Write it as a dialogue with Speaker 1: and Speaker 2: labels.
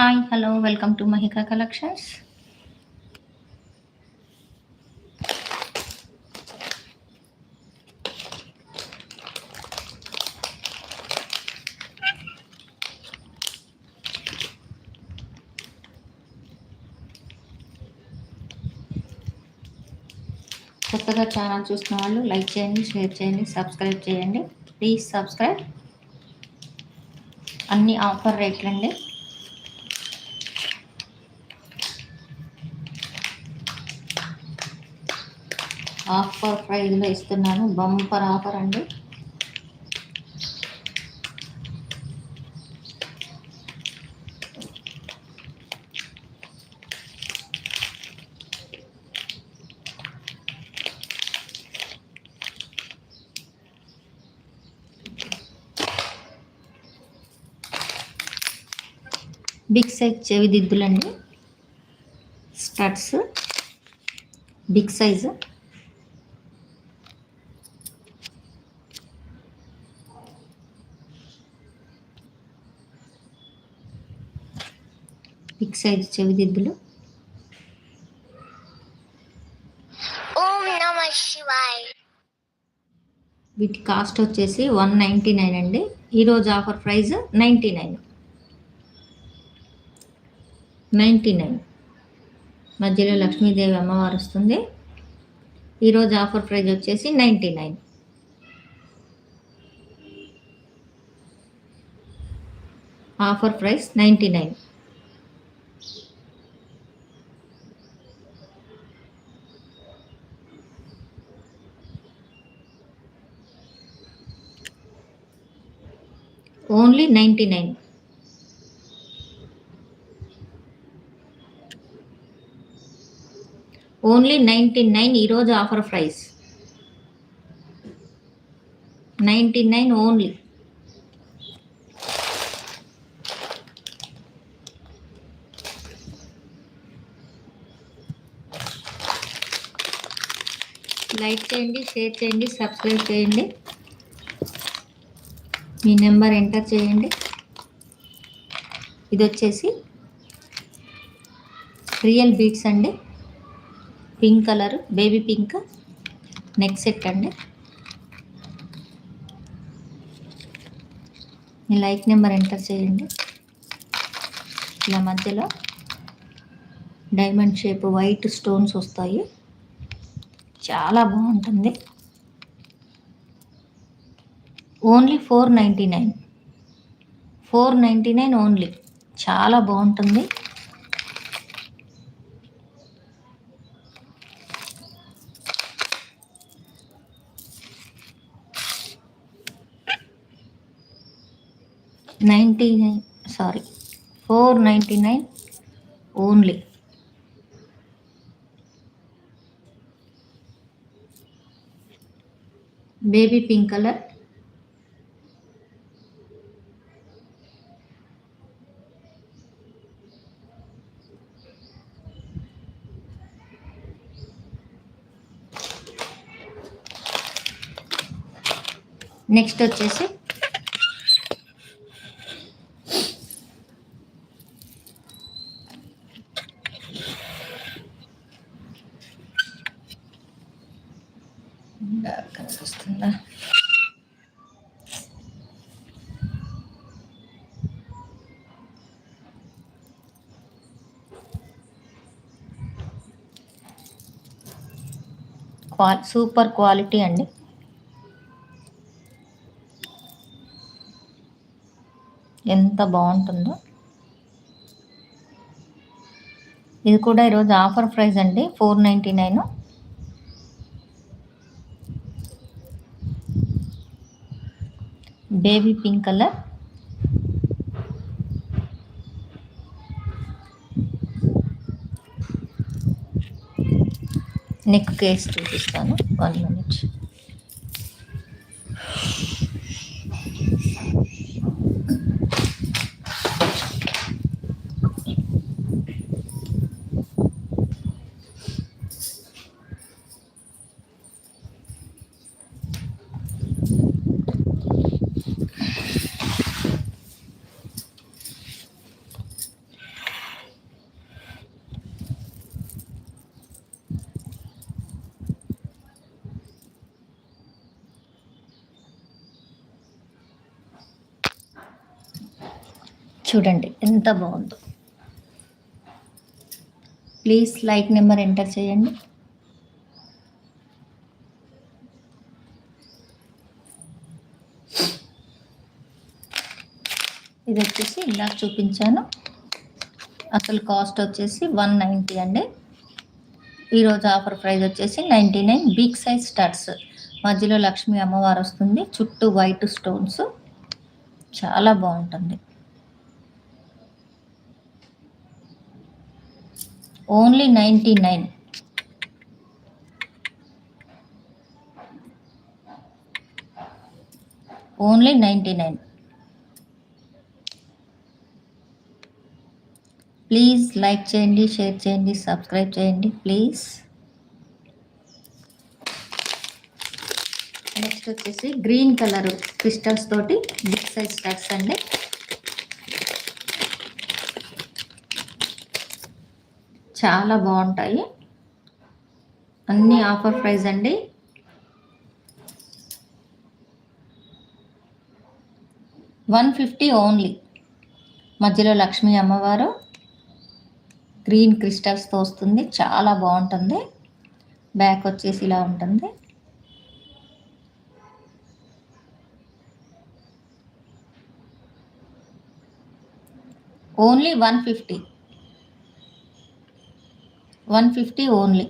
Speaker 1: Hi hello welcome to Mahika collections కొత్తగా channel చూసిన వాళ్ళు లైక్ చేయండి షేర్ చేయండి సబ్స్క్రైబ్ చేయండి. ప్లీజ్ సబ్స్క్రైబ్ అన్ని ఆఫర్ రేట్లండి. ఆఫర్ ప్రైజ్లో ఇస్తున్నాను. బంపర్ ఆఫర్ అండి. బిగ్ సైజ్ చెవి దిద్దులండి studs. Big size. Big size చెవిదిద్దులు
Speaker 2: ఓం నమ శివాయ్.
Speaker 1: వీటి కాస్ట్ వచ్చేసి వన్ నైంటీ నైన్ అండి. ఈరోజు offer price ninety nine. Ninety nine. మధ్యలో లక్ష్మీదేవి అమ్మవారు వస్తుంది. ఈరోజు ఆఫర్ ప్రైస్ వచ్చేసి ninety nine. Offer price ninety nine. Only ninety nine. Only ninety nine ఈరోజు offer price. Ninety nine only. Like చేయండి షేర్ చేయండి సబ్స్క్రైబ్ చేయండి. మీ నెంబర్ ఎంటర్ చేయండి. ఇది వచ్చేసి రియల్ బీట్స్ అండి. Pink colour baby pink neck set అండి. మీ లైక్ నెంబర్ ఎంటర్ చేయండి. ఇలా మధ్యలో డైమండ్ షేప్ వైట్ స్టోన్స్ వస్తాయి. చాలా బాగుంటుంది. Only four ninety nine. Four ninety nine only. చాలా బాగుంటుంది. Ninety nine sorry four ninety nine only. Baby pink colour. Next వచ్చేసి కనిపిస్తుందా? సూపర్ క్వాలిటీ అండి. ఎంత బాగుంటుందో. ఇది కూడా ఈరోజు ఆఫర్ ప్రైస్ అండి four ninety nine. Baby pink colour. Necklace చూపిస్తాను వన్ మినిట్. చూడండి ఎంత బాగుందో. ప్లీజ్ లైక్ నెంబర్ ఎంటర్ చేయండి. ఇది వచ్చేసి ఇలా చూపించాను. అసలు కాస్ట్ వచ్చేసి వన్ నైంటీ అండి. ఈరోజు ఆఫర్ ప్రైస్ వచ్చేసి ninety nine big size studs మధ్యలో లక్ష్మీ అమ్మవారు వస్తుంది చుట్టూ వైట్ స్టోన్స్. చాలా బాగుంటుంది. Only ninety nine. Only ninety nine. Please like చేయండి షేర్ చేయండి సబ్స్క్రైబ్ చేయండి ప్లీజ్. నెక్స్ట్ వచ్చేసి గ్రీన్ కలర్ క్రిస్టల్స్ తోటి బిగ్ సైజ్ స్టాక్స్ అండి. చాలా బాగుంటాయి. అన్ని ఆఫర్ ప్రైస్ అండి. One fifty only. మధ్యలో లక్ష్మీ అమ్మవారు. గ్రీన్ క్రిస్టల్స్తో వస్తుంది. చాలా బాగుంటుంది. బ్యాక్ వచ్చేసి ఇలా ఉంటుంది. Only one fifty. One fifty only